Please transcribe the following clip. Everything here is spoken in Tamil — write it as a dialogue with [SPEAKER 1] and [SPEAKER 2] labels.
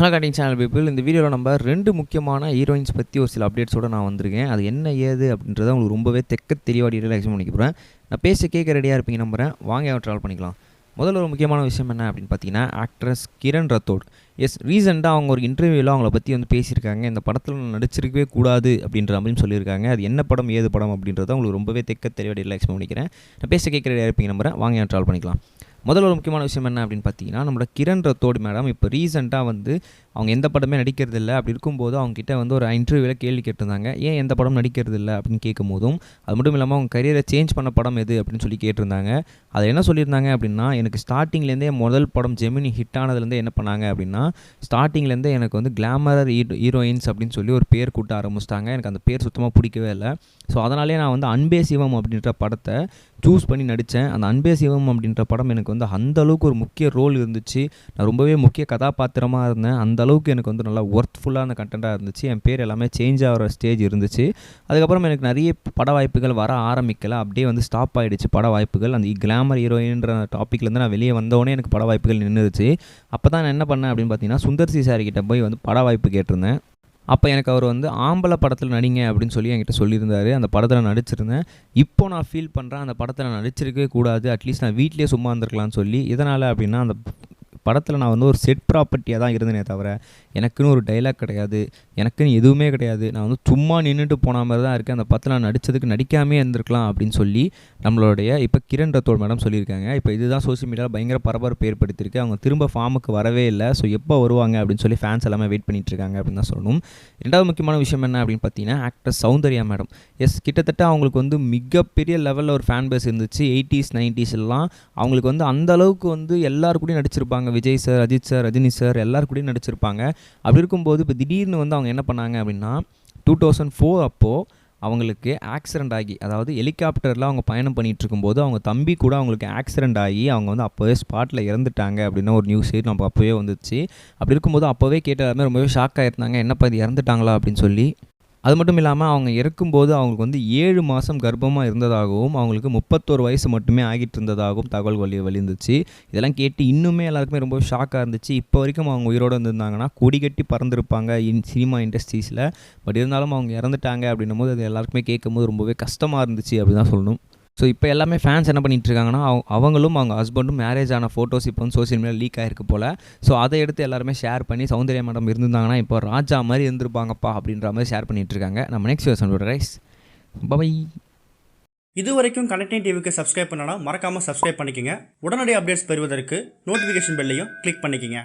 [SPEAKER 1] ஹலோ கட்டிங் சேனல் பீப்புள் இந்த வீடியோவில் நம்ம ரெண்டு முக்கியமான ஹீரோயின்ஸ் பற்றி ஒரு சில அப்டேட்ஸோடு நான் வந்திருக்கேன். அது என்ன ஏது அப்படின்றத உங்களுக்கு ரொம்பவே தெக்க தெளிவாக டீட்டெயிலாக எக்ஸ்பிளைன் பண்ணிக்க போகிறேன் நான் பேச கேட்க ரெடியாக இருப்பீங்க நம்புறேன். வாங்க ட்ராவல் பண்ணிக்கலாம். முதல்ல ஒரு முக்கியமான விஷயம் என்ன அப்படின்னு பார்த்தீங்கன்னா ஆக்ட்ரஸ் கிரண் ரத்தோட் எஸ் ரீசெண்டாக அவங்க ஒரு இன்டர்வியூவில் அவங்கள பற்றி வந்து பேசியிருக்காங்க. இந்த படத்தில் நடிச்சிருக்கவே கூடாது அப்படின்ற அப்படின்னு சொல்லியிருக்காங்க. அது என்ன படம் ஏது படம் அப்படின்றத உங்களுக்கு ரொம்பவே தெக்க தெளிவாக டீட்டெயிலாக எக்ஸ்பிளைன் பண்ணிக்கிறேன். நான் பேச கேட்க ரெடியாக இருப்பீங்க நம்புறேன். வாங்க ட்ராவல் பண்ணிக்கலாம். முதல்ல ஒரு முக்கியமான விஷயம் என்ன அப்படின்னு பார்த்தீங்கன்னா நம்மளோட கிரண் ரத்தோடு மேடம் இப்போ ரீசெண்டாக வந்து அவங்க எந்த படமே நடிக்கிறது இல்லை அப்படி இருக்கும்போது அவங்ககிட்ட வந்து ஒரு இன்டர்வியூவில் கேள்வி கேட்டிருந்தாங்க. ஏன் எந்த படம் நடிக்கிறது இல்லை அப்படின்னு கேட்கும் போதும் அது மட்டும் இல்லாமல் அவங்க கரியரை சேஞ்ச் பண்ண படம் எது அப்படின்னு சொல்லி கேட்டிருந்தாங்க. அதை என்ன சொல்லியிருந்தாங்க அப்படின்னா எனக்கு ஸ்டார்டிங்லேருந்தே முதல் படம் ஜெமினி ஹிட் ஆனதுலேருந்து என்ன பண்ணாங்க அப்படின்னா ஸ்டார்டிங்லேருந்தே எனக்கு வந்து கிளாமரர் ஹீரோயின்ஸ் அப்படின்னு சொல்லி ஒரு பேர் கூட்ட ஆரம்பிச்சிட்டாங்க. எனக்கு அந்த பேர் சுத்தமாக பிடிக்கவே இல்லை. ஸோ அதனாலே நான் வந்து அன்பே சிவம் அப்படின்ற படத்தை சூஸ் பண்ணி நடித்தேன் அந்த அன்பே சிவம் அப்படின்ற படம் எனக்கு வந்து அந்த அளவுக்கு ஒரு முக்கிய ரோல் இருந்துச்சு. நான் ரொம்பவே முக்கிய கதாபாத்திரமாக இருந்தேன். அந்த அளவுக்கு எனக்கு வந்து நல்லா ஒர்த்ஃபுல்லான கண்டென்ட்டாக இருந்துச்சு. என் பேர் எல்லாமே சேஞ்ச் ஆகிற ஸ்டேஜ் இருந்துச்சு. அதுக்கப்புறம் எனக்கு நிறைய பட வாய்ப்புகள் வர ஆரம்பிக்கல. அப்படியே வந்து ஸ்டாப் ஆகிடுச்சு பட வாய்ப்புகள். அந்த கிளாமர் ஹீரோயின்ற டாப்பிக்லேருந்து நான் வெளியே வந்தோடனே எனக்கு பட வாய்ப்புகள் நின்றுச்சு அப்போ தான் நான் என்ன பண்ணேன் அப்படின்னு பார்த்தீங்கன்னா சுந்தர் சி கிட்ட போய் வந்து பட வாய்ப்பு கேட்டிருந்தேன். அப்போ எனக்கு அவர் வந்து ஆம்பளை படத்தில் நடிங்க அப்படின்னு சொல்லி என்கிட்ட சொல்லியிருந்தார். அந்த படத்தில் நடிச்சிருந்தேன். இப்போ நான் ஃபீல் பண்ணுறேன் அந்த படத்தில் நடிச்சிருக்கவே கூடாது. அட்லீஸ்ட் நான் வீட்லேயே சும்மா இருந்திருக்கலாம்னு சொல்லி. இதனால் அப்படின்னா அந்த படத்தில் நான் வந்து ஒரு செட் ப்ராப்பர்ட்டியாக தான் இருந்தேனே தவிர எனக்குன்னு ஒரு டைலாக் கிடையாது. எனக்குன்னு எதுவுமே கிடையாது. நான் வந்து சும்மா நின்றுட்டு போன மாதிரி தான் இருக்கேன். அந்த படத்தில் நான் நடித்ததுக்கு நடிக்காமே இருந்திருக்கலாம் அப்படின்னு சொல்லி நம்மளுடைய இப்போ கிரண் ரத்தோட் மேடம் சொல்லியிருக்காங்க. இப்போ இதுதான் சோஷியல் மீடியாவில் பயங்கர பரபரப்பு ஏற்படுத்தியிருக்கு. அவங்க திரும்ப ஃபார்முக்கு வரவே இல்லை. ஸோ எப்போ வருவாங்க அப்படின்னு சொல்லி ஃபேன்ஸ் எல்லாமே வெயிட் பண்ணிட்டு இருக்காங்க அப்படின்னு தான் சொல்லணும். ரெண்டாவது முக்கியமான விஷயம் என்ன அப்படின்னு பார்த்தீங்கன்னா ஆக்டர் சௌந்தர்யா மேடம். எஸ் கிட்டத்தட்ட அவங்களுக்கு வந்து மிகப்பெரிய லெவலில் ஒரு ஃபேன் பேஸ் இருந்துச்சு. எயிட்டிஸ் நைன்டிஸ்லாம் அவங்களுக்கு வந்து அந்த அளவுக்கு வந்து எல்லாருக்கூடையும் கூடயும் நடிச்சிருப்பாங்க Vijay sir Ajith sir Rajini sir எல்லாரும் கூடயும் நடிச்சிருப்பாங்க. அப்படி இருக்கும்போது இப்போ திடீர்னு வந்து அவங்க என்ன பண்ணாங்க அப்படின்னா டூ தௌசண்ட் ஃபோர் அப்போது அவங்களுக்கு ஆக்சிடெண்ட் ஆகி அதாவது ஹெலிகாப்டரில் அவங்க பயணம் பண்ணிகிட்டு இருக்கும்போது அவங்க தம்பி கூட அவங்களுக்கு ஆக்சிடெண்ட் ஆகி அவங்க வந்து அப்போவே ஸ்பாட்டில் இறந்துட்டாங்க அப்படின்னு ஒரு நியூஸ் நம்ம அப்போவே வந்துச்சு. அப்படி இருக்கும்போது அப்போவே கேட்ட எல்லாருமே ரொம்பவே ஷாக் ஆகிருந்தாங்க என்னப்பா இது இறந்துட்டாங்களா? அப்படின்னு சொல்லி அது மட்டும் இல்லாமல் அவங்க இறக்கும்போது அவங்களுக்கு வந்து ஏழு மாதம் கர்ப்பமாக இருந்ததாகவும் அவங்களுக்கு முப்பத்தோரு வயசு மட்டுமே ஆகிட்டு இருந்ததாகவும் தகவல் வழி வழிந்துச்சு. இதெல்லாம் கேட்டு இன்னுமே எல்லாருக்குமே ரொம்ப ஷாக்காக இருந்துச்சு. இப்போ வரைக்கும் அவங்க உயிரோடு வந்திருந்தாங்கன்னா கொடி கட்டி பறந்துருப்பாங்க இன் சினிமா இண்டஸ்ட்ரீஸில் பட் இருந்தாலும் அவங்க இறந்துட்டாங்க அப்படின்னும் போது அது எல்லாருக்குமே கேட்கும்போது ரொம்பவே கஷ்டமாக இருந்துச்சு அப்படி தான் சொல்லணும். ஸோ இப்போ எல்லாமே ஃபேன்ஸ் என்ன பண்ணிட்டு இருக்காங்கன்னா அவங்க அவங்களும் அவங்க ஹஸ்பண்டும் மேரேஜ் ஆன ஃபோட்டோஸ் இப்போ வந்து சோஷியல் மீடியா லீக் ஆகிருக்கு போல். ஸோ அதை எடுத்து எல்லாருமே ஷேர் பண்ணி சௌந்தர்யா மேடம் இருந்திருந்தாங்கன்னா இப்போ ராஜா மாதிரி இருந்திருப்பாங்கப்பா அப்படின்ற மாதிரி ஷேர் பண்ணிட்டு இருக்காங்க நம்ம நெக்ஸ்ட் வருஷன் ரைஸ் பை
[SPEAKER 2] இது வரைக்கும் கனெக்டிங் டிவிக்கு சப்ஸ்கிரைப் பண்ணனா மறக்காமல் சப்ஸ்கிரைப் பண்ணிக்கங்க. உடனடி அப்டேட்ஸ் பெறுவதற்கு நோட்டிஃபிகேஷன் பெல்லையும் கிளிக் பண்ணிக்கங்க.